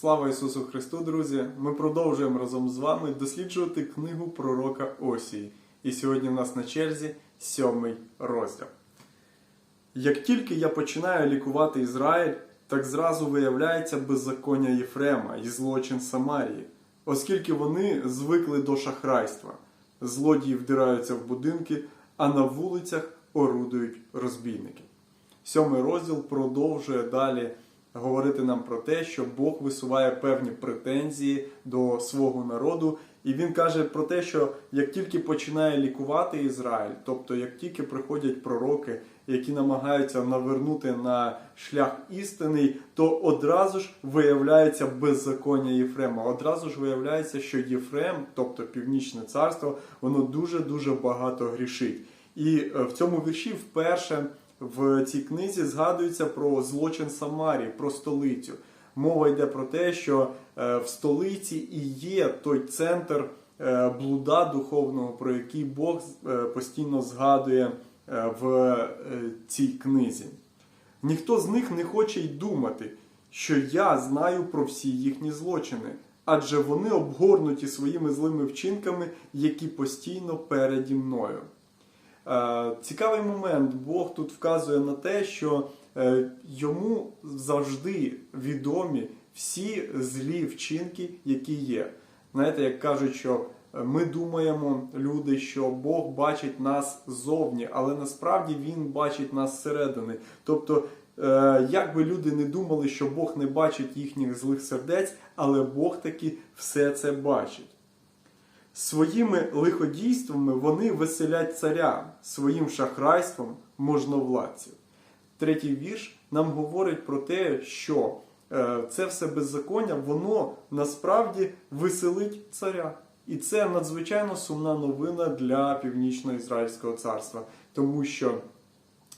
Слава Ісусу Христу, друзі! Ми продовжуємо разом з вами досліджувати книгу пророка Осії. І сьогодні в нас на черзі сьомий розділ. Як тільки я починаю лікувати Ізраїль, так зразу виявляється беззаконня Єфрема і злочин Самарії, оскільки вони звикли до шахрайства. Злодії вдираються в будинки, а на вулицях орудують розбійники. Сьомий розділ продовжує далі говорити нам про те, що Бог висуває певні претензії до свого народу, і він каже про те, що як тільки починає лікувати Ізраїль, тобто як тільки приходять пророки, які намагаються навернути на шлях істинний, то одразу ж виявляється беззаконня Єфрема. Одразу ж виявляється, що Єфрем, тобто Північне царство, воно дуже дуже багато грішить. І е, в цьому вірші вперше в цій книзі згадується про злочин Самарії, про столицю. Мова йде про те, що е, в столиці і є той центр е, блуда духовного, про який Бог е, постійно згадує в цій книзі. Ніхто з них не хоче й думати, що я знаю про всі їхні злочини, адже вони обгорнуті своїми злими вчинками, які постійно переді мною. Е, Цікавий момент. Бог тут вказує на те, що е, йому завжди відомі всі злі вчинки, які є. Знаєте, як кажуть, що е, ми думаємо, люди, що Бог бачить нас ззовні, але насправді Він бачить нас зсередини. Тобто, як би люди не думали, що Бог не бачить їхніх злих сердець, але Бог таки все це бачить. Своїми лиходійствами вони веселять царя, своїм шахрайством можновладців. Третій вірш нам говорить про те, що е, це все беззаконня, воно насправді веселить царя. І це надзвичайно сумна новина для північно-ізраїльського царства, тому що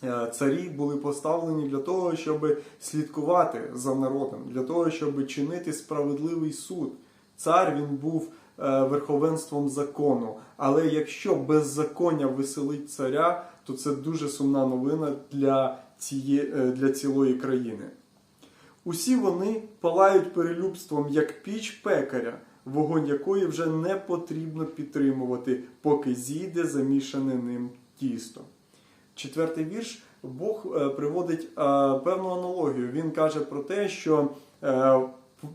е, царі були поставлені для того, щоб слідкувати за народом, для того, щоб чинити справедливий суд. Цар він був верховенством закону. Але якщо беззаконня веселить царя, то це дуже сумна новина для, ціє, е, для цілої країни. Усі вони палають перелюбством, як піч пекаря, вогонь якої вже не потрібно підтримувати, поки зійде замішане ним тісто. Четвертий вірш Бог е, приводить е, певну аналогію. Він каже про те, що е,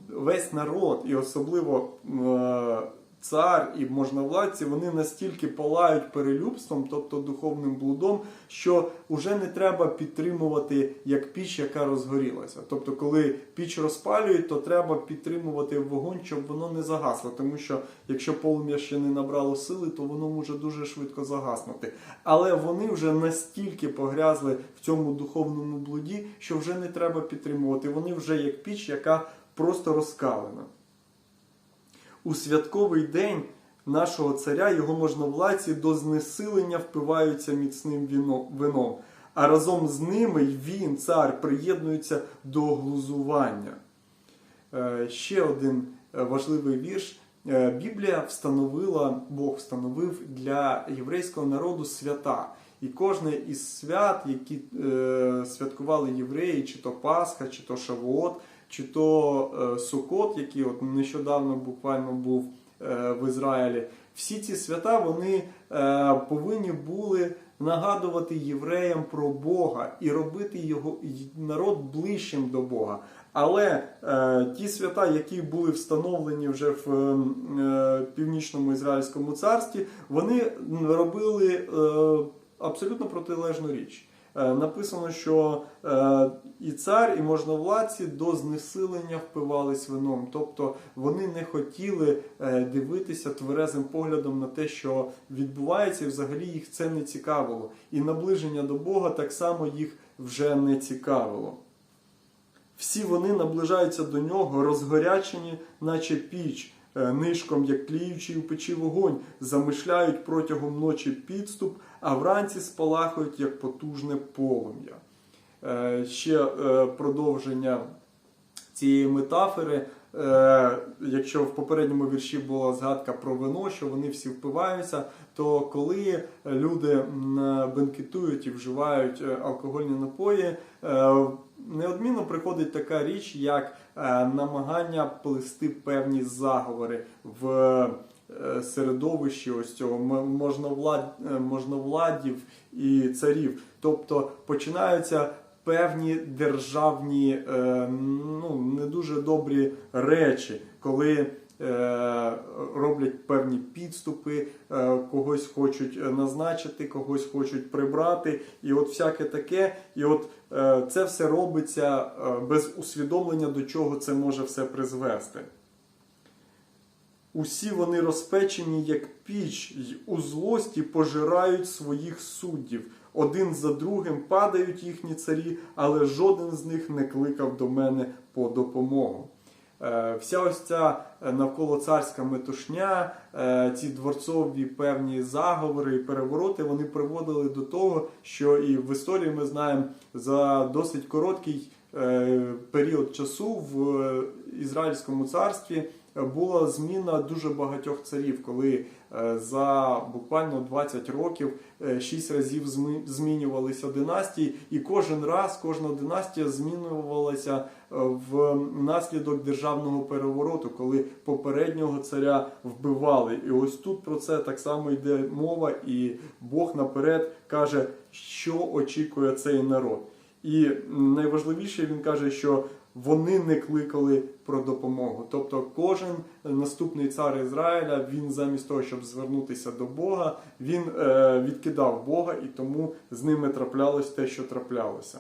весь народ, і особливо е, цар і можновладці, вони настільки палають перелюбством, тобто духовним блудом, що вже не треба підтримувати як піч, яка розгорілася. Тобто, коли піч розпалюють, то треба підтримувати вогонь, щоб воно не загасло. Тому що якщо полум'я ще не набрало сили, то воно може дуже швидко загаснути. Але вони вже настільки погрязли в цьому духовному блуді, що вже не треба підтримувати. Вони вже як піч, яка просто розкалена. У святковий день нашого царя його можновладці до знесилення впиваються міцним вином, а разом з ними він, цар, приєднується до глузування. Е, Ще один е, важливий вірш. Е, Біблія встановила, Бог встановив для єврейського народу свята. І кожне із свят, які е, святкували євреї, чи то Пасха, чи то Шавуот, чи то е, Сукот, який от нещодавно буквально був е, в Ізраїлі, всі ці свята вони е, повинні були нагадувати євреям про Бога і робити його народ ближчим до Бога. Але е, ті свята, які були встановлені вже в е, північному ізраїльському царстві, вони робили е, абсолютно протилежну річ. Е, Написано, що е, і цар, і можновладці до знесилення впивались вином. Тобто вони не хотіли е, дивитися тверезим поглядом на те, що відбувається, і взагалі їх це не цікавило. І наближення до Бога так само їх вже не цікавило. Всі вони наближаються до нього, розгорячені, наче піч, нишком, як тліючий у печі вогонь, замишляють протягом ночі підступ, а вранці спалахують, як потужне полум'я. Е, Ще е, продовження цієї метафори. Е, якщо в попередньому вірші була згадка про вино, що вони всі впиваються, то коли люди бенкетують і вживають е, алкогольні напої, е, неодмінно приходить така річ, як е, намагання плести певні заговори в е, середовищі ось цього можновлад, е, можновладів і царів. Тобто починаються певні державні ну, не дуже добрі речі, коли роблять певні підступи, когось хочуть назначити, когось хочуть прибрати, і от всяке таке. І от це все робиться е, без усвідомлення, до чого це може все призвести. Усі вони розпечені, як піч, й у злості пожирають своїх суддів. Один за другим падають їхні царі, але жоден з них не кликав до мене по допомогу. Е, Вся ось ця е, навколо царська метушня, е, ці дворцові певні заговори і перевороти, вони приводили до того, що і в історії ми знаємо за досить короткий період часу в Ізраїльському царстві була зміна дуже багатьох царів, коли е, за буквально 20 років 6 разів змінювалися династії, і кожен раз кожна династія змінювалася е, в наслідок державного перевороту, коли попереднього царя вбивали. І ось тут про це так само йде мова, і Бог наперед каже, що очікує цей народ. І найважливіше він каже, що вони не кликали про допомогу. Тобто кожен наступний цар Ізраїля, він замість того, щоб звернутися до Бога, він е, відкидав Бога, і тому з ними траплялось те, що траплялося.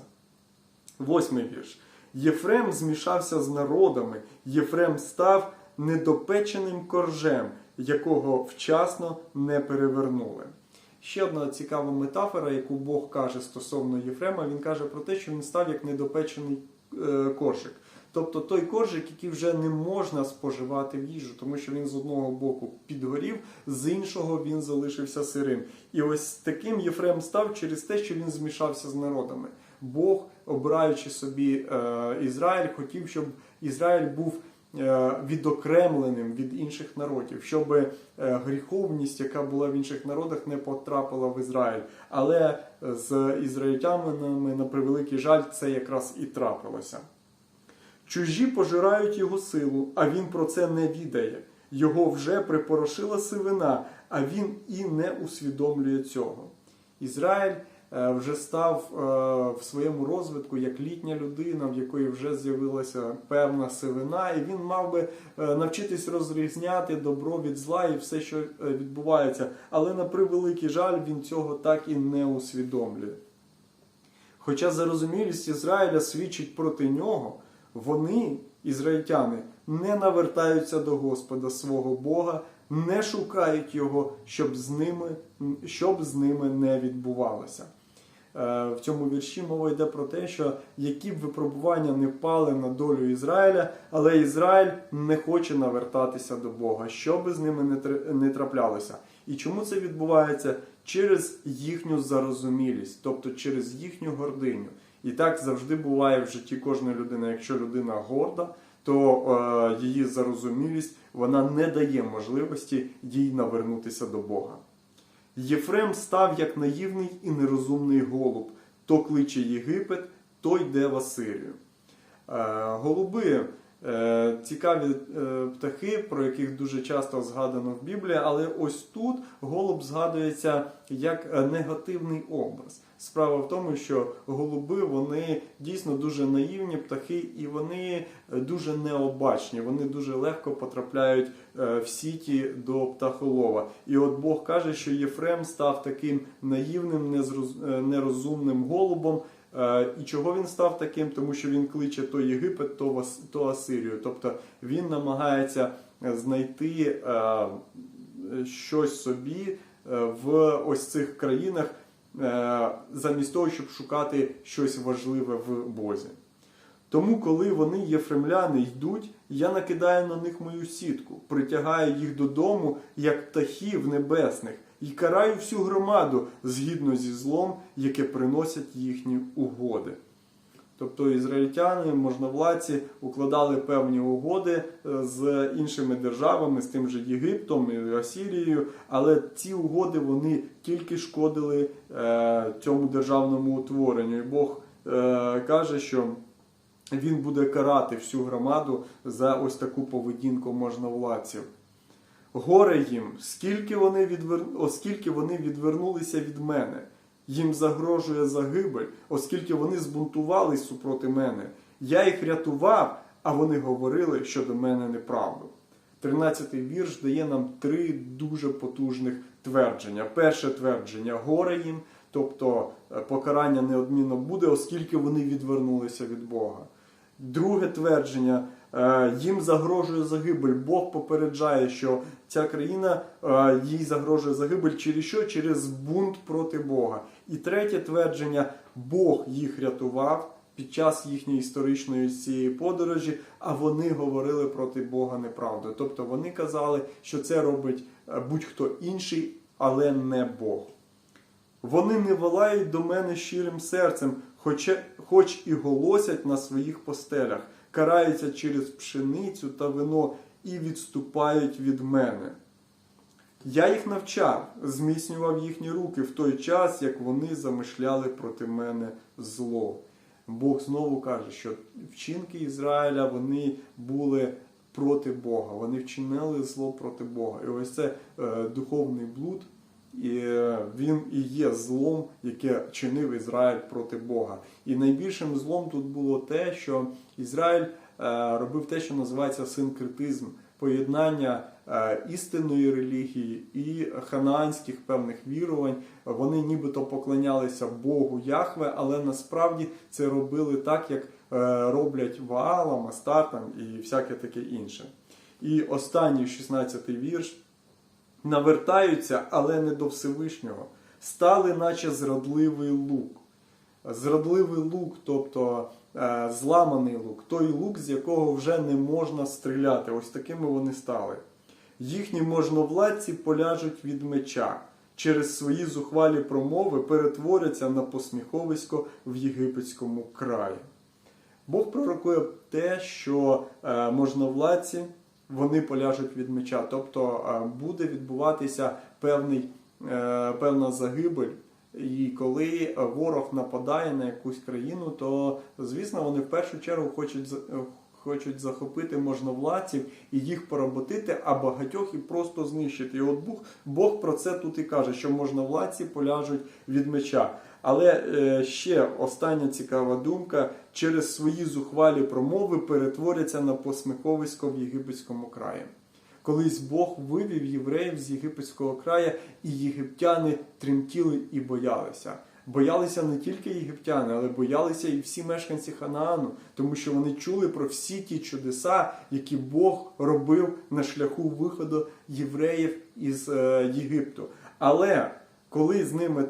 Восьмий вірш. Єфрем змішався з народами, Єфрем став недопеченим коржем, якого вчасно не перевернули. Ще одна цікава метафора, яку Бог каже стосовно Єфрема, він каже про те, що він став як недопечений коржик. Тобто той коржик, який вже не можна споживати в їжу, тому що він з одного боку підгорів, з іншого він залишився сирим. І ось таким Єфрем став через те, що він змішався з народами. Бог, обираючи собі е, Ізраїль, хотів, щоб Ізраїль був е, відокремленим від інших народів, щоб е, гріховність, яка була в інших народах, не потрапила в Ізраїль. Але з ізраїльтянами, на превеликий жаль, це якраз і трапилося. Чужі пожирають його силу, а він про це не відає. Його вже припорошила сивина, а він і не усвідомлює цього. Ізраїль е, вже став е, в своєму розвитку як літня людина, в якої вже з'явилася певна сивина, і він мав би е, навчитись розрізняти добро від зла і все, що е, відбувається. Але на превеликий жаль, він цього так і не усвідомлює. Хоча зарозумілість Ізраїля свідчить проти нього, вони, ізраїльтяни, не навертаються до Господа свого Бога, не шукають його, щоб з ними, щоб з ними не відбувалося. Е, В цьому вірші мова йде про те, що які б випробування не впали на долю Ізраїля, але Ізраїль не хоче навертатися до Бога, що би з ними не траплялося. І чому це відбувається? Через їхню зарозумілість, тобто через їхню гординю. І так завжди буває в житті кожної людини. Якщо людина горда, то е, її зарозумілість вона не дає можливості їй навернутися до Бога. Єфрем став як наївний і нерозумний голуб, то кличе Єгипет, то йде в Асирію. Е, Голуби цікаві е, птахи, про яких дуже часто згадано в Біблії, але ось тут голуб згадується як е, негативний образ. Справа в тому, що голуби вони дійсно дуже наївні птахи, і вони е, дуже необачні. Вони дуже легко потрапляють е, в сіті до птахолова. І от Бог каже, що Єфрем став таким наївним, е, нерозумним голубом. Е, І чого він став таким? Тому що він кличе то Єгипет, то Асирію. Тобто він намагається знайти е, щось собі е, в ось цих країнах, замість того, щоб шукати щось важливе в Бозі. Тому, коли вони, єфремляни, йдуть, я накидаю на них мою сітку, притягаю їх додому, як птахів небесних, і караю всю громаду згідно зі злом, яке приносять їхні угоди. Тобто ізраїльтяни, можновладці укладали певні угоди е, з іншими державами, з тим же Єгиптом і Асірією, але ці угоди вони тільки шкодили е, цьому державному утворенню. І Бог е, каже, що він буде карати всю громаду за ось таку поведінку можновладців. Горе їм, скільки вони відвер... оскільки вони відвернулися від мене. Їм загрожує загибель, оскільки вони збунтувались супроти мене. Я їх рятував, а вони говорили щодо мене неправду. Тринадцятий вірш дає нам три дуже потужних твердження. Перше твердження горе їм, тобто е, покарання неодмінно буде, оскільки вони відвернулися від Бога. Друге твердження е, їм загрожує загибель. Бог попереджає, що ця країна е, їй загрожує загибель через що? Через бунт проти Бога. І третє твердження Бог їх рятував під час їхньої історичної цієї подорожі, а вони говорили проти Бога неправду. Тобто вони казали, що це робить е, будь-хто інший, але не Бог. Вони не волають до мене щирим серцем, хоча, хоч і голосять на своїх постелях, караються через пшеницю та вино і відступають від мене. Я їх навчав, зміцнював їхні руки в той час, як вони замишляли проти мене зло. Бог знову каже, що вчинки Ізраїля вони були проти Бога, вони вчинили зло проти Бога. І ось це е, духовний блуд, і е, він і є злом, яке чинив Ізраїль проти Бога. І найбільшим злом тут було те, що Ізраїль е, робив те, що називається синкретизм, поєднання е, істинної релігії і ханаанських певних вірувань. Вони нібито поклонялися Богу Яхве, але насправді це робили так, як роблять Ваалам, Астартам і всяке таке інше. І останній 16-й вірш навертаються, але не до Всевишнього. Стали, наче зрадливий лук. Зрадливий лук, тобто е, зламаний лук, той лук, з якого вже не можна стріляти. Ось такими вони стали. Їхні можновладці поляжуть від меча, через свої зухвалі промови перетворяться на посміховисько в єгипетському краї. Бог пророкує те, що е, можновладці вони поляжуть від меча, тобто е, буде відбуватися певний, е, певна загибель. І коли ворог нападає на якусь країну, то звісно вони в першу чергу хочуть хочуть захопити можновладців і їх поработити, а багатьох і просто знищити. І от Бог, Бог про це тут і каже, що можновладці поляжуть від меча. Але е, ще остання цікава думка: через свої зухвалі промови перетворяться на посміховисько в єгипетському краї. Колись Бог вивів євреїв з єгипетського краю, і єгиптяни тремтіли і боялися. Боялися не тільки єгиптяни, але боялися і всі мешканці Ханаану, тому що вони чули про всі ті чудеса, які Бог робив на шляху виходу євреїв із е, Єгипту. Але коли з ними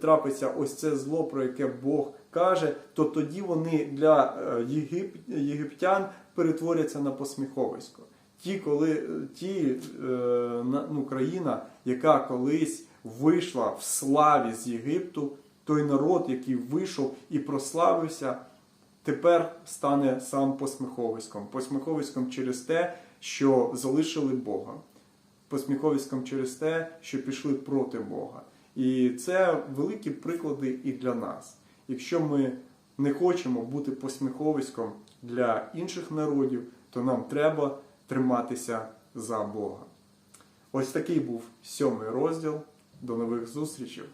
трапиться ось це зло, про яке Бог каже, то тоді вони для е, єгип... єгиптян перетворяться на посміховисько. Ті, коли ті е, на- ну, країна, яка колись вийшла в славі з Єгипту, той народ, який вийшов і прославився, тепер стане сам посміховиськом. Посміховиськом через те, що залишили Бога. Посміховиськом через те, що пішли проти Бога. І це великі приклади і для нас. Якщо ми не хочемо бути посміховиськом для інших народів, то нам треба триматися за Бога. Ось такий був сьомий розділ. До нових зустрічей!